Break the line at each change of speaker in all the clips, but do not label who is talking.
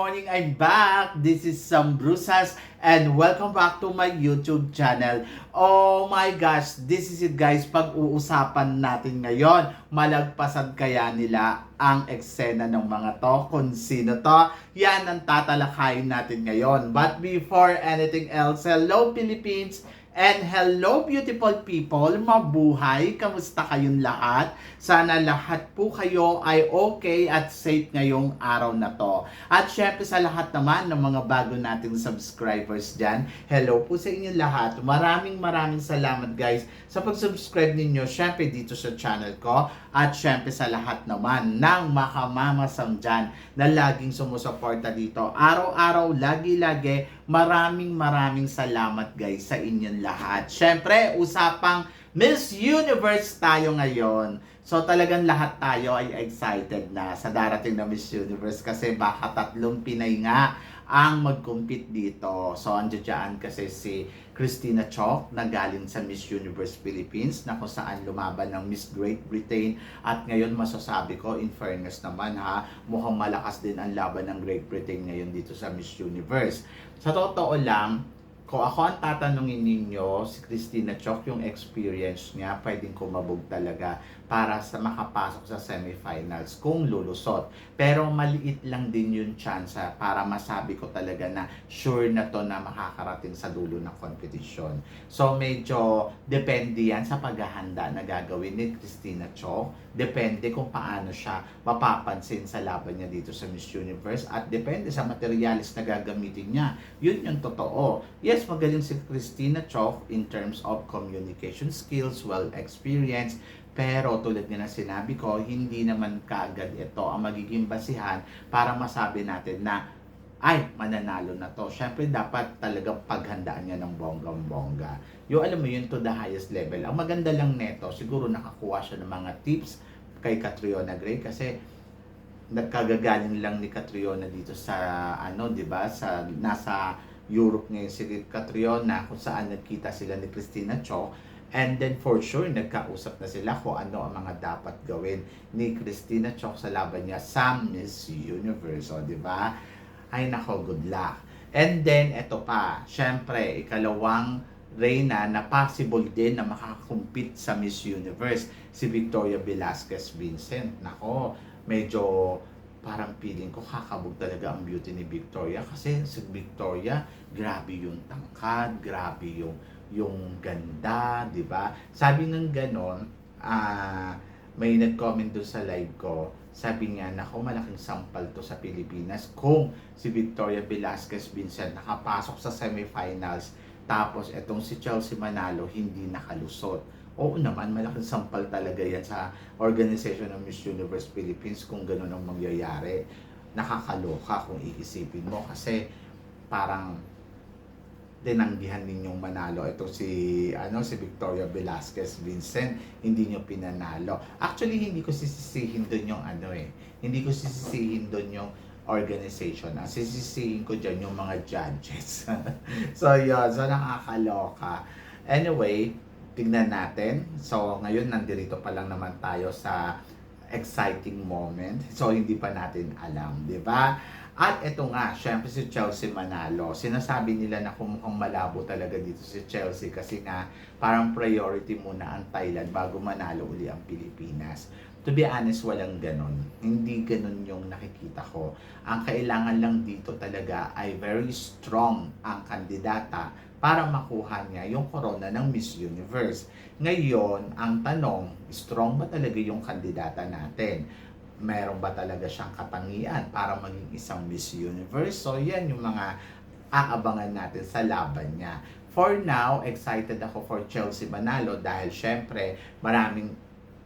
morning! I'm back! This is Sam Brusas and welcome back to my YouTube channel. Oh my gosh! This is it guys, pag-uusapan natin ngayon, malagpasan kaya nila ang eksena ng mga to, kung sino to, yan ang tatalakayin natin ngayon. But before anything else, hello Philippines! And hello beautiful people, mabuhay, kamusta kayong lahat? Sana lahat po kayo ay okay at safe ngayong araw na to. At syempre sa lahat naman ng mga bago nating subscribers dyan, hello po sa inyo lahat. Maraming maraming salamat guys sa pag-subscribe ninyo syempre dito sa channel ko at syempre sa lahat naman ng makamamasang dyan na laging sumusuporta dito. Araw-araw, lagi-lagi, maraming maraming salamat guys sa inyong lahat. Syempre, usapang Miss Universe tayo ngayon. So talagang lahat tayo ay excited na sa darating na Miss Universe kasi baka tatlong Pinay nga ang mag-compete dito. So andyan kasi si Christina Chok na galing sa Miss Universe Philippines na kung saan lumaban ng Miss Great Britain at ngayon masasabi ko in fairness naman ha mukhang malakas din ang laban ng Great Britain ngayon dito sa Miss Universe. Sa totoo lang, kung ako ang tatanungin ninyo, si Christina Chok, yung experience niya, pwedeng kumabog talaga para sa makapasok sa semifinals kung lulusot. Pero maliit lang din yung chance ah, para masabi ko talaga na sure na to na makakarating sa dulo ng competition. So medyo depende yan sa paghahanda na gagawin ni Christina Chok. Depende kung paano siya mapapansin sa laban niya dito sa Miss Universe at depende sa materialis na gagamitin niya. Yun yung totoo. Yes, magaling si Christina Chok in terms of communication skills, well experience, pero tulad nga na sinabi ko, hindi naman kaagad ito ang magiging basihan para masabi natin na ay, mananalo na to. Siyempre, dapat talagang paghandaan niya ng bonggang-bongga. Yung alam mo yun to the highest level. Ang maganda lang neto, siguro nakakuha siya ng mga tips kay Catriona Gray kasi nagkagagaling lang ni Catriona dito sa ano, 'di ba? Sa nasa Europe ngayon si Catriona kung saan nagkita sila ni Christina Cho and then for sure nagkausap na sila kung ano ang mga dapat gawin ni Christina Cho sa laban niya sa Miss Universe, o 'di ba? Ay nako, good luck. And then eto pa, syempre ikalawang Reyna na possible din na makakakumpit sa Miss Universe si Victoria Velasquez Vincent. Nako, medyo parang feeling ko kakabog talaga ang beauty ni Victoria kasi si Victoria grabe yung tangkad, grabe yung yung ganda, 'di ba? Sabi ng ganon, ah may nag-comment doon sa live ko, sabi niya, nako malaking sampal to sa Pilipinas kung si Victoria Velasquez Vincent nakapasok sa semifinals tapos etong si Chelsea Manalo hindi nakalusot. Oo naman, malaking sampal talaga yan sa organization ng Miss Universe Philippines kung gano'n ang mangyayari. Nakakaloka kung iisipin mo kasi parang tinanggihan ninyong manalo. Ito si ano si Victoria Velasquez Vincent, hindi nyo pinanalo. Actually, hindi ko sisisihin doon yung ano eh. Hindi ko sisisihin doon yung organization. Ang sisisihin ko dyan yung mga judges. so yun, so nakakaloka. Anyway, tignan natin. So ngayon nandirito pa lang naman tayo sa exciting moment. So hindi pa natin alam, 'di ba? At ito nga, syempre si Chelsea Manalo. Sinasabi nila na kumukhang malabo talaga dito si Chelsea kasi nga parang priority muna ang Thailand bago manalo uli ang Pilipinas. To be honest, walang ganon. Hindi ganon yung nakikita ko. Ang kailangan lang dito talaga ay very strong ang kandidata para makuha niya yung corona ng Miss Universe. Ngayon, ang tanong, strong ba talaga yung kandidata natin? Meron ba talaga siyang katangian para maging isang Miss Universe? So, yan yung mga aabangan natin sa laban niya. For now, excited ako for Chelsea Manalo dahil syempre maraming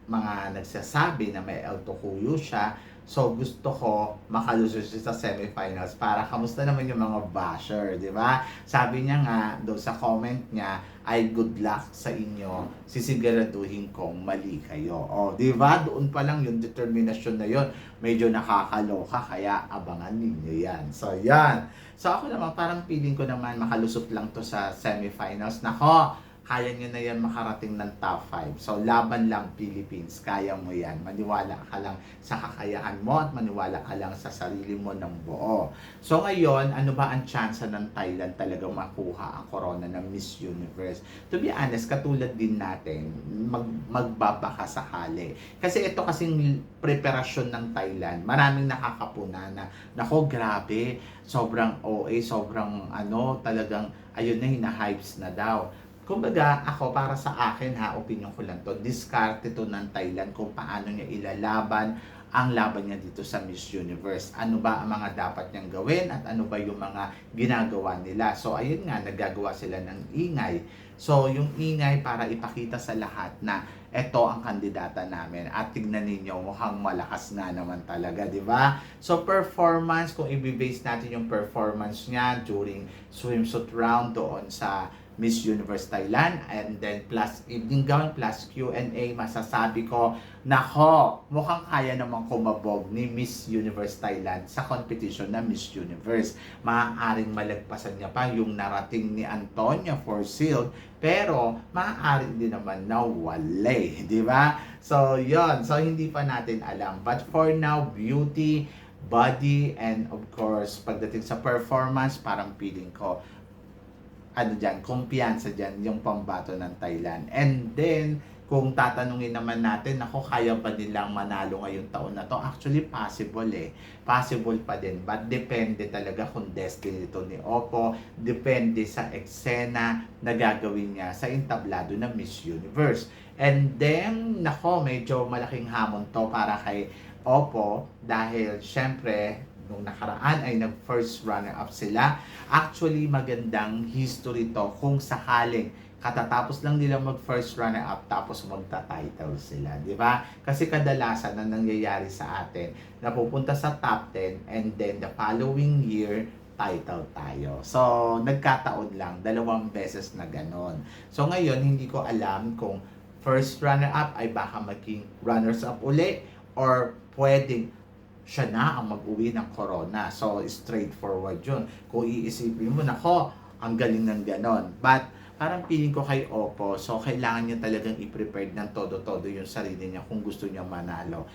mga nagsasabi na may El Tocuyo siya. So gusto ko makalusot siya sa semifinals para kamusta naman yung mga basher, di ba? Sabi niya nga doon sa comment niya ay good luck sa inyo. Sisiguraduhin kong mali kayo. O, di ba? Doon pa lang yung determinasyon na yon medyo nakakaloka kaya abangan ninyo yan. So yan. So ako naman parang feeling ko naman makalusot lang to sa semifinals. Nako, kaya nyo na yan makarating ng top 5. So, laban lang Philippines. Kaya mo yan. Maniwala ka lang sa kakayahan mo at maniwala ka lang sa sarili mo ng buo. So, ngayon, ano ba ang chance ng Thailand talagang makuha ang corona ng Miss Universe? To be honest, katulad din natin, mag, magbabaka sakali. Kasi ito kasing preparasyon ng Thailand, maraming nakakapuna na, nako, grabe, sobrang OA, sobrang ano, talagang, ayun na, hina-hypes na daw. Kumbaga, ako para sa akin ha, opinion ko lang to, diskarte to ng Thailand kung paano niya ilalaban ang laban niya dito sa Miss Universe. Ano ba ang mga dapat niyang gawin at ano ba yung mga ginagawa nila. So, ayun nga, naggagawa sila ng ingay. So, yung ingay para ipakita sa lahat na eto ang kandidata namin at tignan ninyo mukhang malakas nga naman talaga, di ba? So performance, kung i-base natin yung performance niya during swimsuit round doon sa Miss Universe Thailand and then plus evening gown plus Q&A masasabi ko nako mukhang kaya naman kumabog ni Miss Universe Thailand sa competition na Miss Universe. Maaaring malagpasan niya pa yung narating ni Antonia Forsyth pero maaari din naman na wale di ba? So yon so hindi pa natin alam. But for now beauty body and of course pagdating sa performance parang feeling ko ano dyan, kumpiyansa dyan, yung pambato ng Thailand. And then, kung tatanungin naman natin, ako, kaya pa nilang manalo ngayong taon na to? Actually, possible eh. Possible pa din. But depende talaga kung destiny ito ni Oppo. Depende sa eksena na gagawin niya sa entablado ng Miss Universe. And then, nako, medyo malaking hamon to para kay Oppo dahil syempre nung nakaraan ay nag first runner up sila. Actually, magandang history to kung sakaling katatapos lang nila mag first runner up tapos magta-title sila, di ba? Kasi kadalasan na nangyayari sa atin, napupunta sa top 10 and then the following year title tayo. So, nagkataon lang, dalawang beses na ganon. So, ngayon, hindi ko alam kung first runner-up ay baka maging runners-up uli or pwedeng siya na ang mag-uwi ng corona. So, straightforward yun. Kung iisipin mo, nako, ang galing ng ganon. But, parang feeling ko kay Oppo, so kailangan niya talagang i-prepare ng todo-todo yung sarili niya kung gusto niya manalo.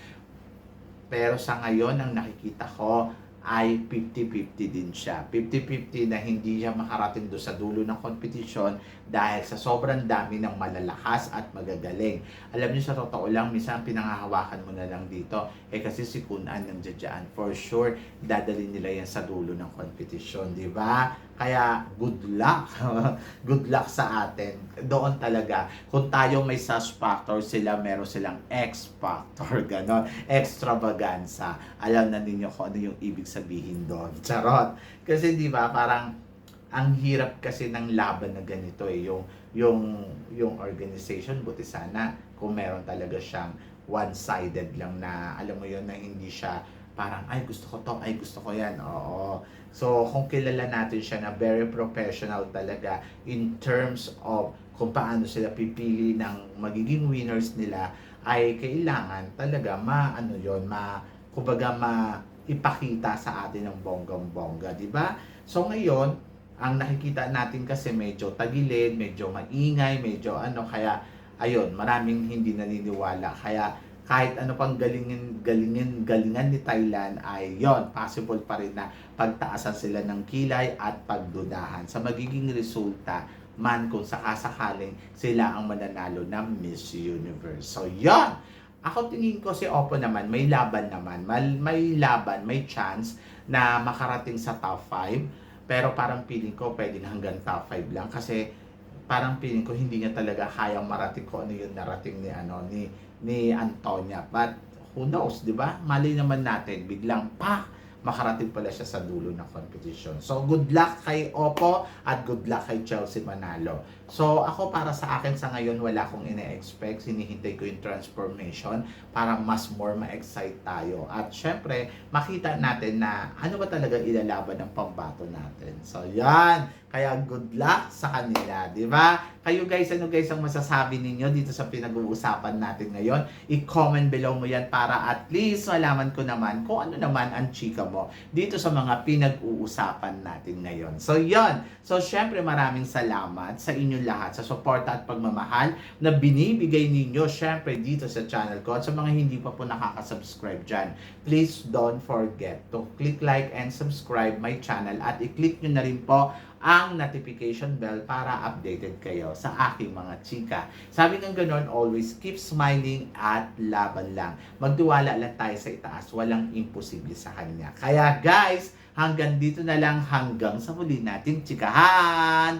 Pero sa ngayon, ang nakikita ko, ay 50-50 din siya. 50-50 na hindi siya makarating do sa dulo ng competition dahil sa sobrang dami ng malalakas at magagaling. Alam niyo sa totoo lang, minsan pinangahawakan mo na lang dito. Eh kasi si Kunan ng dyan. For sure, dadali nila yan sa dulo ng competition. Di ba? Kaya good luck. good luck sa atin. Doon talaga. Kung tayo may sus factor, sila meron silang X factor. Ganon. Extravaganza. Alam na ninyo kung ano yung ibig sabihin doon. Charot. Kasi di ba parang ang hirap kasi ng laban na ganito eh. Yung, yung, yung organization, buti sana kung meron talaga siyang one-sided lang na alam mo yon na hindi siya parang ay gusto ko to, ay gusto ko yan. Oo. So kung kilala natin siya na very professional talaga in terms of kung paano sila pipili ng magiging winners nila ay kailangan talaga ma ano yon ma kumbaga ma ipakita sa atin ng bonggang-bongga, di ba? So ngayon, ang nakikita natin kasi medyo tagilid, medyo maingay, medyo ano, kaya ayun, maraming hindi naniniwala. Kaya kahit ano pang galingin, galingin, galingan ni Thailand ay yon possible pa rin na pagtaasan sila ng kilay at pagdudahan sa magiging resulta man kung sakasakaling sila ang mananalo ng Miss Universe. So, yon ako tingin ko si Oppo naman, may laban naman. May, may laban, may chance na makarating sa top 5. Pero parang feeling ko pwedeng hanggang top 5 lang kasi parang feeling ko hindi niya talaga kayang marating ko ano yung narating ni ano ni ni Antonia. But who knows, 'di ba? Mali naman natin biglang pa makarating pala siya sa dulo ng competition. So, good luck kay Oppo at good luck kay Chelsea Manalo. So, ako para sa akin sa ngayon, wala akong ine-expect. Sinihintay ko yung transformation para mas more ma-excite tayo. At syempre, makita natin na ano ba talaga ilalaban ng pambato natin. So, yan. Kaya good luck sa kanila, di ba? Kayo guys, ano guys ang masasabi ninyo dito sa pinag-uusapan natin ngayon? I-comment below mo yan para at least malaman ko naman kung ano naman ang chika mo dito sa mga pinag-uusapan natin ngayon. So, yon So, syempre maraming salamat sa inyo inyo lahat sa suporta at pagmamahal na binibigay ninyo syempre dito sa channel ko at sa mga hindi pa po nakaka-subscribe dyan. Please don't forget to click like and subscribe my channel at i-click nyo na rin po ang notification bell para updated kayo sa aking mga chika. Sabi ng ganon, always keep smiling at laban lang. Magtiwala lang tayo sa itaas, walang imposible sa kanya. Kaya guys, hanggang dito na lang hanggang sa muli nating chikahan.